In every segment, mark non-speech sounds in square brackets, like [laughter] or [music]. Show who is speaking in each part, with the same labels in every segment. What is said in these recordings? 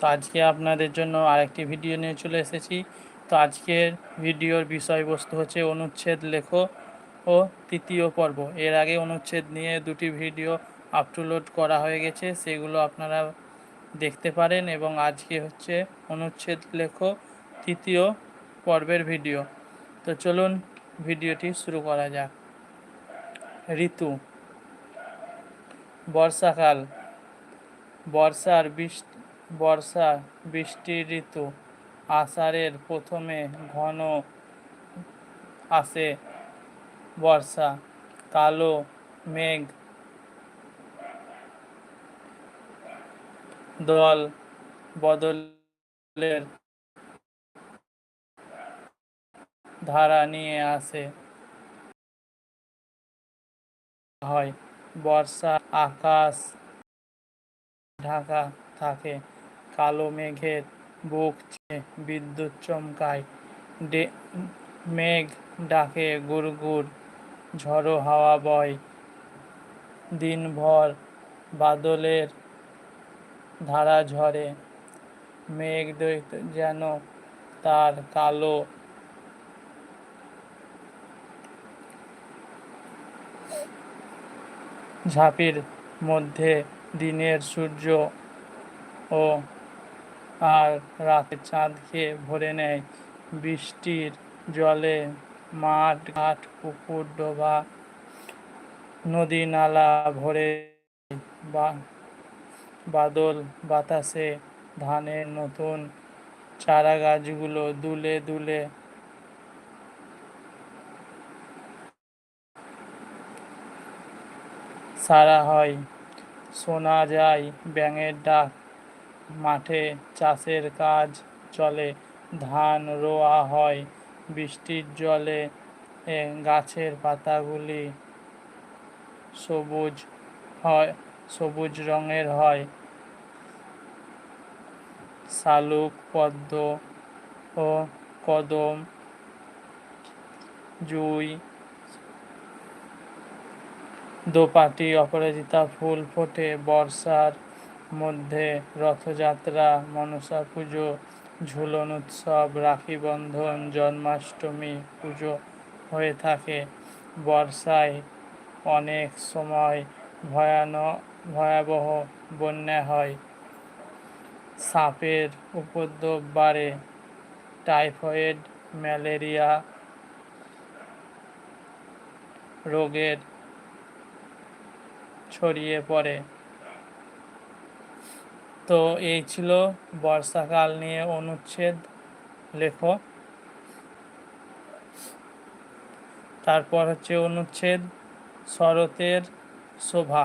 Speaker 1: তো আজকে আপনাদের জন্য আরেকটি ভিডিও নিয়ে চলে এসেছি। তো আজকের ভিডিওর বিষয়বস্তু হচ্ছে অনুচ্ছেদ লেখো ও তৃতীয় পর্ব। এর আগে অনুচ্ছেদ নিয়ে দুটি ভিডিও আপলোড করা হয়ে গেছে, সেগুলো আপনারা দেখতে পারেন এবং আজকে হচ্ছে অনুচ্ছেদ লেখো তৃতীয় পর্বের ভিডিও তো চলুন ভিডিওটি শুরু করা যাক। ঋতু, বর্ষাকাল বর্ষার বৃষ্টি বর্ষা বৃষ্টির ঋতু আষাঢ়ের প্রথমে ঘন আসে বর্ষা, কালো মেঘ, দল বদলের ধারা নিয়ে আসে। হয় বর্ষা, আকাশ, ঢাকা থাকে। কালো মেঘের বুক বিদ্যুৎ চমকায়। মেঘ ডাকে গুড়গুড়, ঝড়ো হাওয়া বয়। দিনভর বাদলের ধারা ঝরে। মেঘ দৈত যেন তার কালো ঝাঁপির মধ্যে দিনের সূর্য ও আর রাতের চাঁদকে ভরে নেয়। বৃষ্টির জলে মাঠ, ঘাট, পুকুর, ডোবা, নদী, নালা ভরে বাদল বাতাসে ধানের নতুন চারা গাছগুলো দুলে দুলে সারা হয়। শোনা যায় ব্যাঙের ডাক মাঠে চাষের কাজ চলে, ধান রোয়া হয়, বৃষ্টির জলে গাছের পাতাগুলি সবুজ হয়, সবুজ রঙের হয়। শালুক, পদ্ম ও কদম, জুই, দোপাটি, অপরাজিতা, ফুল ফোটে, বর্ষার মধ্যে রথযাত্রা, মনসা পুজো, ঝুলন উৎসব, রাখি বন্ধন, জন্মাষ্টমী পুজো হয়ে থাকে। বর্ষায় অনেক সময় ভয়ান, ভয়াবহ বন্যা হয়। সাপের উপদ্রব বাড়ে। টাইফয়েড, ম্যালেরিয়া রোগের ছড়িয়ে পড়ে। তো এই ছিল বর্ষাকাল নিয়ে অনুচ্ছেদ লেখো তারপর হচ্ছে অনুচ্ছেদ শরতের শোভা।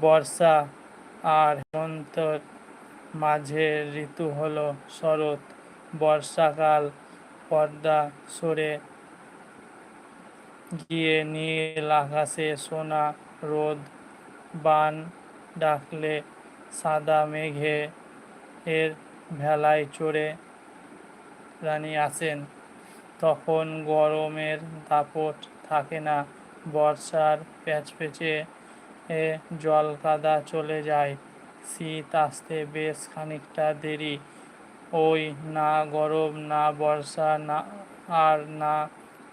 Speaker 1: বর্ষা আর হেমন্তর মাঝে ঋতু হলো শরৎ। বর্ষাকাল পর্দা সরে গিয়ে নীল আকাশে সোনা রোদ বান ডাকলে সাদা মেঘে এর ভেলায় চড়ে রানী আসেন। তখন গরমের দাপট থাকে না, বর্ষার প্যাচপেচে এ জল কাদা চলে যায়। শীত আসতে বেশ খানিকটা দেরি, ওই না গরম, না বর্ষা, না আর না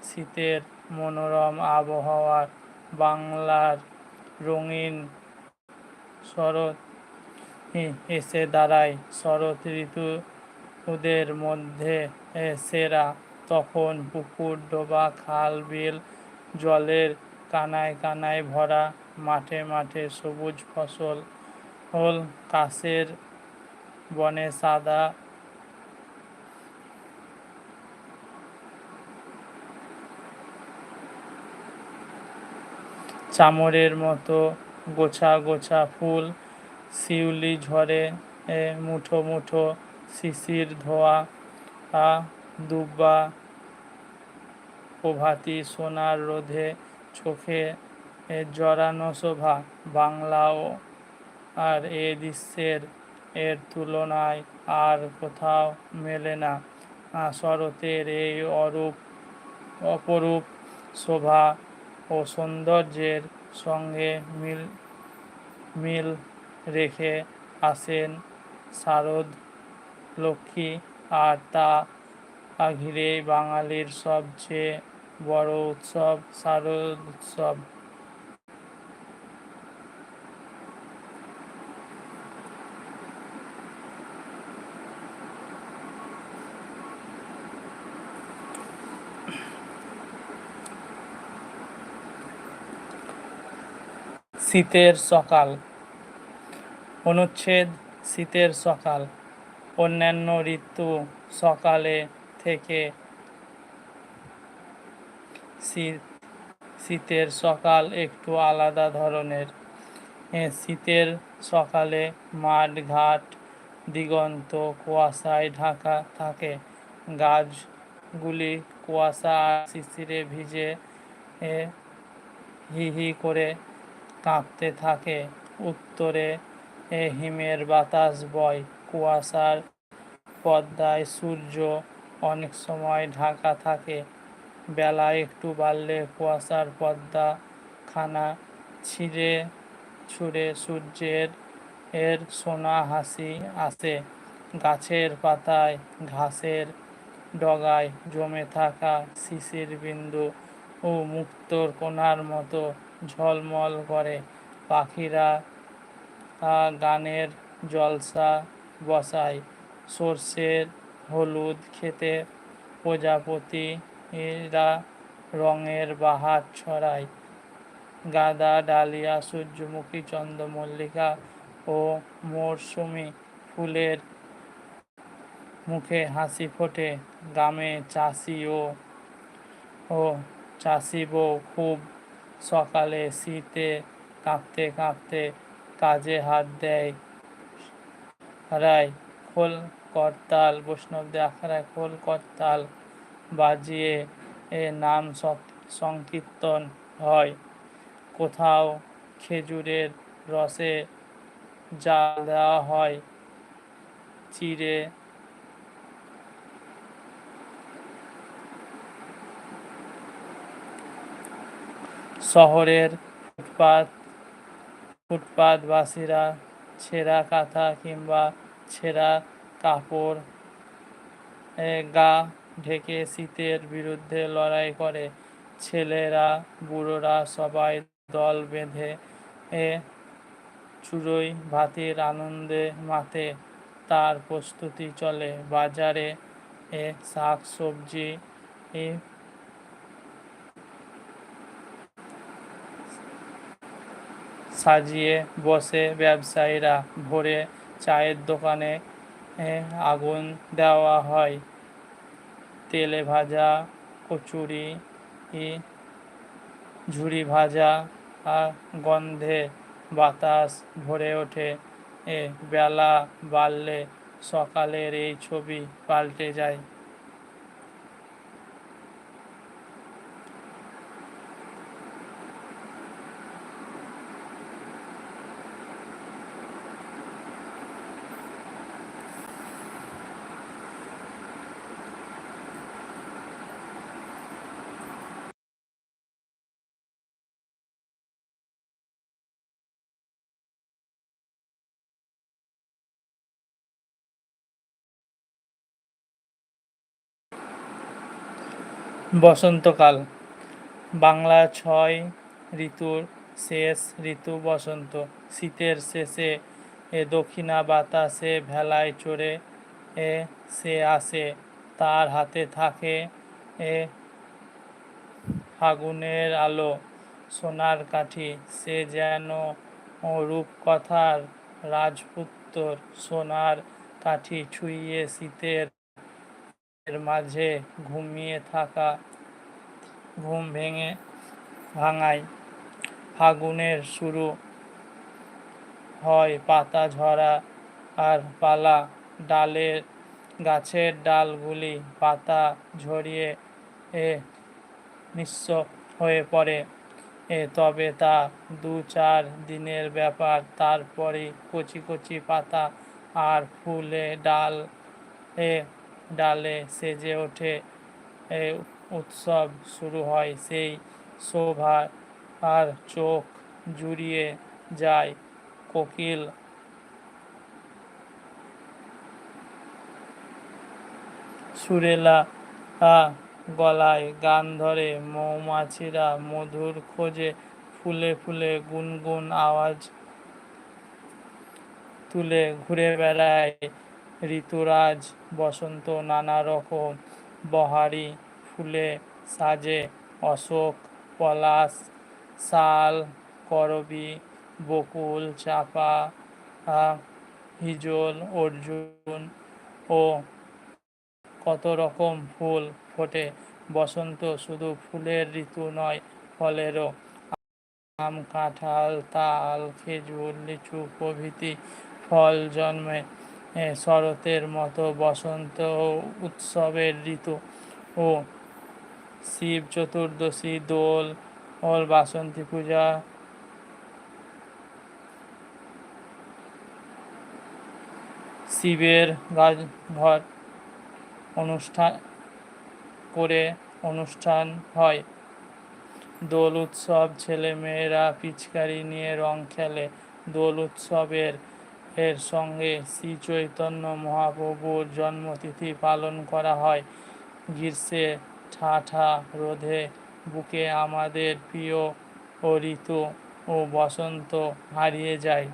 Speaker 1: শীতের মনোরম আবহাওয়ার বাংলার রঙিন শরৎ এসে দাঁড়ায়। শরৎ ঋতু ওদের মধ্যে সেরা। তখন পুকুর, ডোবা, খাল, বিল, জলের কানায় কানায় ভরা মাঠে মাঠে সবুজ ফসল। হল কাশের বনে সাদা চামরের মতো গোছা গোছা ফুল শিউলি ঝরে মুঠো মুঠো শিশির ধোয়া আ, দুব্বা প্রভাতী সোনার রোধে চোখে জড়ানো শোভা বাংলাও আর এ দৃশ্যের এর তুলনায় আর কোথাও মেলে না। শরতের এই অরূপ অপরূপ শোভা ও সৌন্দর্যের সঙ্গে মিল মিল রেখে আসেন শারদ, লক্ষ্মী আর তা ঘিরে বাঙালির সবচেয়ে বড় উৎসব শারদ উৎসব। শীতের সকাল। অনুচ্ছেদ, শীতের সকাল। অন্যান্য ঋতু সকালে থেকে শীত, শীতের সকাল একটু আলাদা ধরনের। শীতের সকালে মাঠ ঘাট দিগন্ত, কুয়াশায় ঢাকা থাকে। গাছগুলি কুয়াশা শিশিরে ভিজে হি হি করে কাঁপতে থাকে। উত্তরে হিমের বাতাস বয়, কুয়াশার পদ্মায় সূর্য অনেক সময় ঢাকা থাকে। বেলা একটু বাড়লে কুয়াশার পদ্মা খানা ছিঁড়ে ছুঁড়ে সূর্যের এর সোনা হাসি আসে। গাছের পাতায়, ঘাসের ডগায় জমে থাকা শিশির বিন্দু ও মুক্তোর কোনার মতো ঝলমল করে। পাখিরা গানের জলসা বসায়। সর্ষের হলুদ খেতে প্রজাপতি এরা রঙের বাহার ছড়ায়। গাঁদা ডালিয়া, সূর্যমুখী চন্দ্রমল্লিকা ও মরশুমি ফুলের মুখে হাসি ফোটে। গ্রামে চাষি ও চাষি বউ খুব সকালে শীতে কাঁপতে কাঁপতে কাজে হাত দেয় রায়। খোল করতাল বৈষ্ণবদের আখড়ায় খোল করতাল বাজিয়ে এ নাম সক- সংকীর্তন হয়। কোথাও খেজুরের রসে জাল দেওয়া হয়, চিড়ে শহরের ফুটপাত ফুটপাতবাসীরা ছেঁড়া কাঁথা কিংবা ছেঁড়া কাপড় গা ঢেকে শীতের বিরুদ্ধে লড়াই করে। ছেলেরা, বুড়োরা সবাই দল বেঁধে, এ চুড়োই ভাতের আনন্দে মাতে তার প্রস্তুতি চলে। বাজারে, এ, শাক, সবজি সাজিয়ে বসে ব্যবসায়ীরা ভোরে চায়ের দোকানে আগুন দেওয়া হয়। তেলে ভাজা কচুরি ঝুড়ি ভাজা আর গন্ধে বাতাস ভরে ওঠে। এ, বেলা বাড়লে সকালের এই ছবি পাল্টে যায়। বসন্তকাল। বাংলা ছয় ঋতুর শেষ ঋতু বসন্ত। শীতের শেষে এ দক্ষিণা বাতাসে ভেলায় চড়ে এ, সে আসে। তার হাতে থাকে এ ফাগুনের আলো, সোনার কাঠি। সে যেন রূপকথার রাজপুত্র সোনার কাঠি ছুঁয়ে শীতের এর মাঝে ঘুমিয়ে থাকা, ঘুম ভেঙে ভাঙায়। ফাগুনের শুরু হয় পাতা ঝরা আর পালা। ডালের গাছের ডালগুলি পাতা ঝরিয়ে এ নিঃস্ব হয়ে পড়ে। এ তবে তা দু চার দিনের ব্যাপার। তারপরে কচি কচি পাতা আর ফুলে ডাল এ ডালে সেজে ওঠে উৎসব শুরু হয়। সেই শোভা আর চোখ জুড়িয়ে যায় কোকিল। সুরেলা গলায় গান ধরে, মৌমাছিরা মধুর খোঁজে, ফুলে ফুলে গুনগুন আওয়াজ তুলে ঘুরে বেড়ায়। ঋতুরাজ বসন্ত নানা রকম, বহারি ফুলে সাজে, অশোক, পলাশ, শাল, করবি, বকুল, চাপা হিজল, অর্জুন ও কত রকম ফুল ফোটে। বসন্ত শুধু ফুলের ঋতু নয়, ফলেরও। আম, কাঁঠাল, তাল, খেজুর, লিচু প্রভৃতি ফল জন্মে। শরতের মতো বসন্ত উৎসবের ঋতু ও শিব চতুর্দশী, দোল ওল বাসন্তী পূজা। শিবের গাছ ঘর অনুষ্ঠান করে অনুষ্ঠান হয়। দোল উৎসব ছেলে মেয়েরা পিচকারি নিয়ে রং খেলে। দোল উৎসবের এর সঙ্গে শ্রী চৈতন্য মহাপ্রভুর জন্মতিথি পালন করা হয়। গ্রীষ্মে ঠাঠা রোধে বুকে আমাদের প্রিয় ঋতু ও বসন্ত হারিয়ে যায়।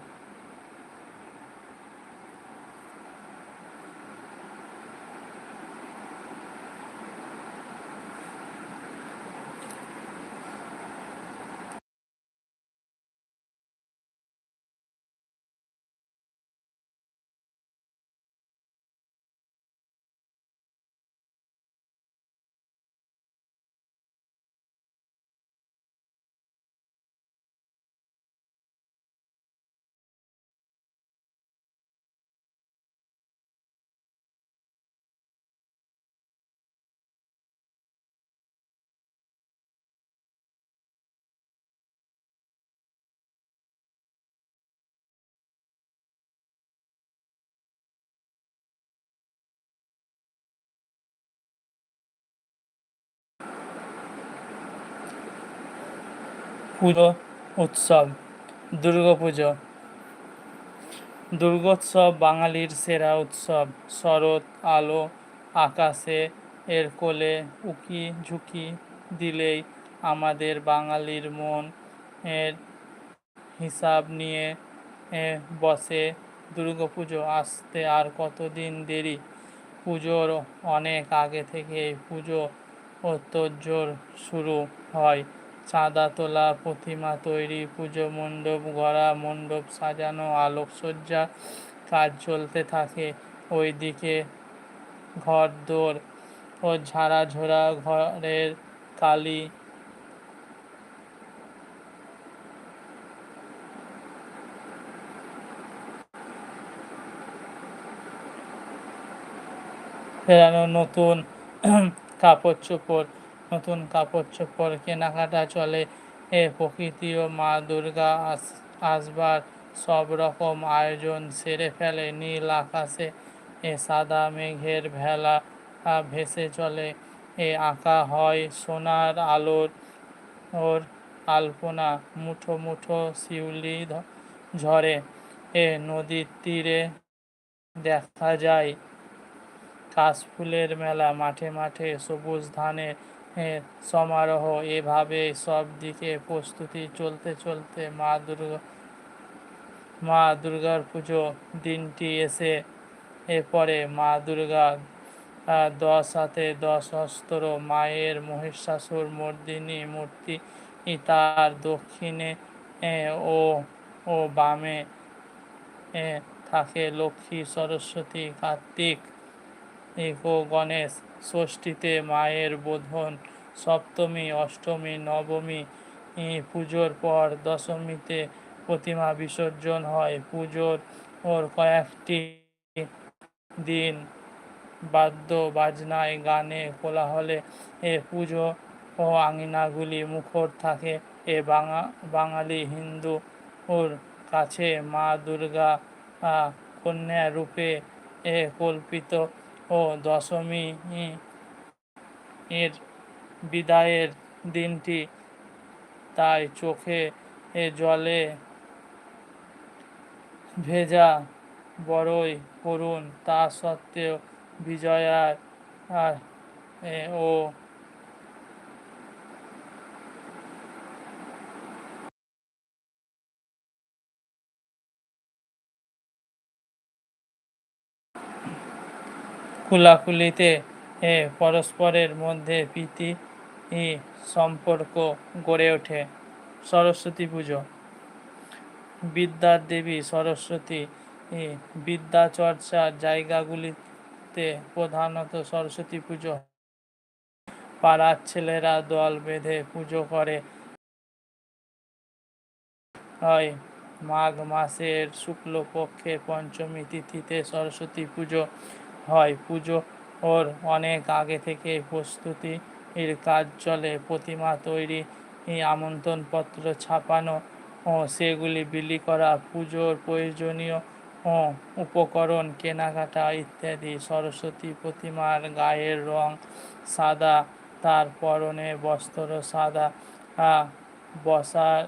Speaker 1: পুজো উৎসব, দুর্গাপুজো। দুর্গোৎসব বাঙালির সেরা উৎসব। শরৎ, আলো, আকাশে এর কোলে উকি ঝুঁকি দিলেই আমাদের বাঙালির মন এর হিসাব নিয়ে বসে। দুর্গাপুজো আসতে আর কতদিন দেরি? পুজোর অনেক আগে থেকে পুজো ও তোড়জোড় শুরু হয়। চাঁদা তোলা, প্রতিমা তৈরি, পুজো মণ্ডপ, গড়া, মণ্ডপ সাজানো, আলোকসজ্জা কাজ চলতে থাকে। ওইদিকে ঘর দোর ও ঝাড়াঝোড়া ঘরের কালি ফেরানো নতুন [clears throat] কাপড় চোপড় নতুন কাপড় চোপড় কেনাকাটা চলে। এ প্রকৃতি ও মা দুর্গা আস, আসবার সব রকম আয়োজন সেরে ফেলে নীল আকাশে। এ সাদা মেঘের ভেলা ভেসে চলে। এ আঁকা হয় সোনার আলোর ওর আলপনা, মুঠো মুঠো শিউলি ঝরে। এ নদীর তীরে দেখা যায় কাশফুলের মেলা, মাঠে মাঠে সবুজ ধানের সমারোহ, এভাবে সব দিকে প্রস্তুতি চলতে চলতে মা দুর্গা, মা দুর্গার পুজো দিনটি এসে, এরপরে মা দুর্গা দশ হাতে দশ অস্ত্র, মায়ের মহিষাসুর, মর্দিনী মূর্তি তার দক্ষিণে ও ও বামে থাকে লক্ষ্মী, সরস্বতী, কার্তিক ও গণেশ ষষ্ঠীতে মায়ের বোধন, সপ্তমী, অষ্টমী, নবমী পুজোর পর দশমীতে প্রতিমা বিসর্জন হয়। পুজোর ওর কয়েকটি দিন বাদ্য বাজনায়, গানে, কোলাহলে এ পুজো ও আঙিনাগুলি মুখর থাকে। এ বাঙা, বাঙালি হিন্দু ওর কাছে মা দুর্গা কন্যা রূপে এ কল্পিত ও দশমী এর বিদায়ের দিনটি তাই চোখে জলে ভেজা বড়ই করুন তা সত্ত্বেও বিজয়ার ও খুলাখুলিতে পরস্পরের মধ্যে প্রীতি সম্পর্ক গড়ে ওঠে। সরস্বতী পুজো। বিদ্যার দেবী সরস্বতী বিদ্যা চর্চার জায়গাগুলিতে প্রধানত সরস্বতী পুজো। পাড়ার ছেলেরা দল বেঁধে পুজো করে। হয় মাঘ মাসের শুক্লপক্ষে পঞ্চমী তিথিতে সরস্বতী পুজো। হয়। পুজো ওর অনেক আগে থেকে প্রস্তুতি। এর কাজ চলে, প্রতিমা তৈরি আমন্ত্রণপত্র ছাপানো, ও সেগুলি বিলি করা, পুজোর প্রয়োজনীয়, ও উপকরণ, কেনাকাটা ইত্যাদি, সরস্বতী প্রতিমার গায়ের রং সাদা, তার পরনে বস্ত্র সাদা বসার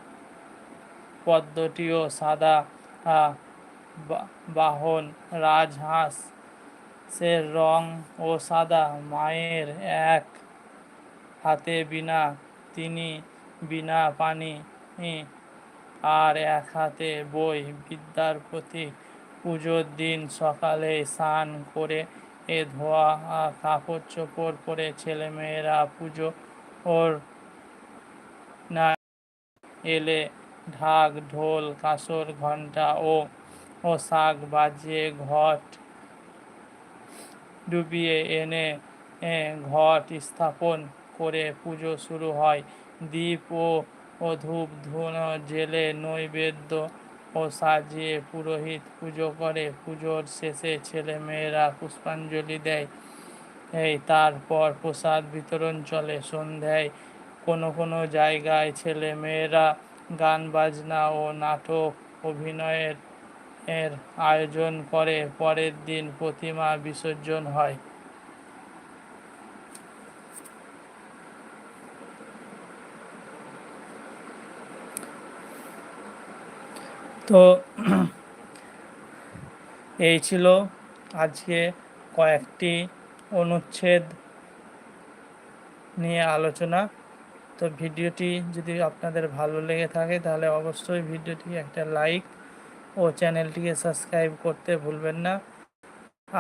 Speaker 1: পদ্মটিও সাদা বাহন, রাজহাঁস সে রং ও সাদা মায়ের এক হাতে বিনা, তিনি বিনা পানি আর এক হাতে বই। বিদ্যার প্রতি পুজোর দিন সকালে স্নান করে এ ধোয়া কাপড় চোপড় পরে ছেলেমেয়েরা পুজো ওর না এলে ঢাক, ঢোল, কাসর, ঘণ্টা ও ও শাক বাজিয়ে ঘট ডুবিয়ে এনে ঘট স্থাপন করে পুজো শুরু হয়। দীপ ও ধূপ ধুনো, জেলে নৈবেদ্য ও সাজিয়ে পুরোহিত পুজো করে। পুজোর শেষে ছেলেমেয়েরা পুষ্পাঞ্জলি দেয়। এই তারপর প্রসাদ বিতরণ চলে। সন্ধ্যায় কোনো কোনো জায়গায় ছেলে মেয়েরা গান, বাজনা ও নাটক অভিনয়ের এর আয়োজন করে পরের দিন প্রতিমা বিসর্জন হয়। তো [clears throat] এই ছিল আজকে কয়েকটি অনুচ্ছেদ নিয়ে আলোচনা। তো ভিডিওটি যদি আপনাদের ভালো লেগে থাকে, তাহলে অবশ্যই ভিডিওটি একটা লাইক ও চ্যানেলটিকে সাবস্ক্রাইব করতে ভুলবেন না।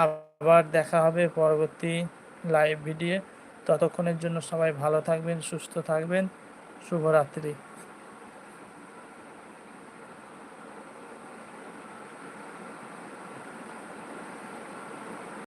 Speaker 1: আবার দেখা হবে পরবর্তী লাইভ ভিডিও ততক্ষণের জন্য সবাই ভালো থাকবেন, সুস্থ থাকবেন। শুভরাত্রি।